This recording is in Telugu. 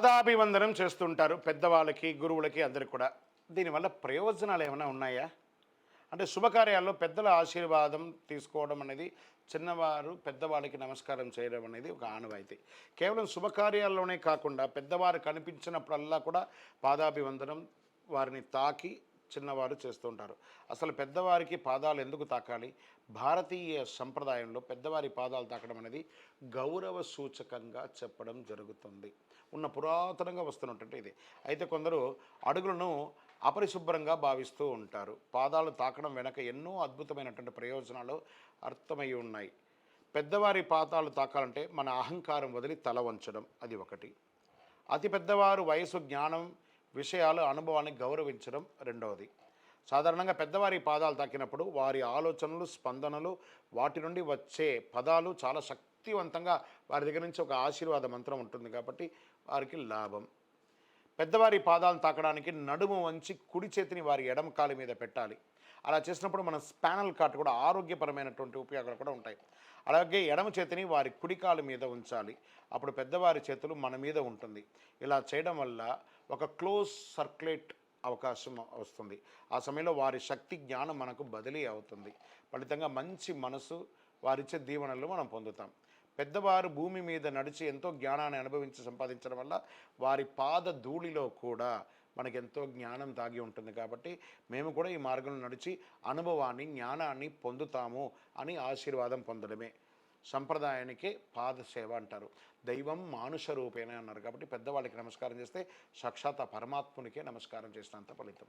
పాదాభివందనం చేస్తుంటారు పెద్దవాళ్ళకి గురువులకి అందరికి కూడా. దీనివల్ల ప్రయోజనాలు ఏమైనా ఉన్నాయా? అంటే శుభకార్యాల్లో పెద్దల ఆశీర్వాదం తీసుకోవడం అనేది చిన్నవారు పెద్దవాళ్ళకి నమస్కారం చేయడం అనేది ఒక ఆనవాయితీ. కేవలం శుభకార్యాల్లోనే కాకుండా పెద్దవారు కనిపించినప్పుడల్లా కూడా పాదాభివందనం వారిని తాకి చిన్నవారు చేస్తుంటారు. అసలు పెద్దవారికి పాదాలు ఎందుకు తాకాలి? భారతీయ సంప్రదాయంలో పెద్దవారి పాదాలు తాకడం అనేది గౌరవ సూచకంగా చెప్పడం జరుగుతుంది. ఉన్న పురాతనంగా వస్తున్నటువంటి ఇది. అయితే కొందరు అడుగులను అపరిశుభ్రంగా భావిస్తూ ఉంటారు. పాదాలు తాకడం వెనక ఎన్నో అద్భుతమైనటువంటి ప్రయోజనాలు అర్థమై ఉన్నాయి. పెద్దవారి పాదాలు తాకాలంటే మన అహంకారం వదిలి తల వంచడం అది ఒకటి. అతి పెద్దవారు వయసు జ్ఞానం విషయాలు అనుభవాన్ని గౌరవించడం రెండవది. సాధారణంగా పెద్దవారి పాదాలు తాకినప్పుడు వారి ఆలోచనలు స్పందనలు వాటి నుండి వచ్చే పదాలు చాలా శక్తివంతంగా వారి దగ్గర నుంచి ఒక ఆశీర్వాద మంత్రం ఉంటుంది కాబట్టి వారికి లాభం. పెద్దవారి పాదాలను తాకడానికి నడుము వంచి కుడి చేతిని వారి ఎడమ కాలు మీద పెట్టాలి. అలా చేసినప్పుడు మన స్పానల్ కార్ట్ కూడా ఆరోగ్యపరమైనటువంటి ఉపయోగాలు కూడా ఉంటాయి. అలాగే ఎడమ చేతిని వారి కుడి కాలు మీద ఉంచాలి. అప్పుడు పెద్దవారి చేతులు మన మీద ఉంటుంది. ఇలా చేయడం వల్ల ఒక క్లోజ్ సర్క్యులేట్ అవకాశం వస్తుంది. ఆ సమయంలో వారి శక్తి జ్ఞానం మనకు బదిలీ అవుతుంది. ఫలితంగా మంచి మనసు వారిచ్చే దీవెనలు మనం పొందుతాం. పెద్దవారు భూమి మీద నడిచి ఎంతో జ్ఞానాన్ని అనుభవించి సంపాదించడం వల్ల వారి పాద ధూళిలో కూడా మనకి ఎంతో జ్ఞానం దాగి ఉంటుంది. కాబట్టి మేము కూడా ఈ మార్గంలో నడిచి అనుభవాన్ని జ్ఞానాన్ని పొందుతాము అని ఆశీర్వాదం పొందడమే. సంప్రదాయానికే పాదసేవ అంటారు. దైవం మానుష రూపేణ అన్నారు. కాబట్టి పెద్దవాళ్ళకి నమస్కారం చేస్తే సాక్షాత్ పరమాత్మునికే నమస్కారం చేసినంత ఫలితం.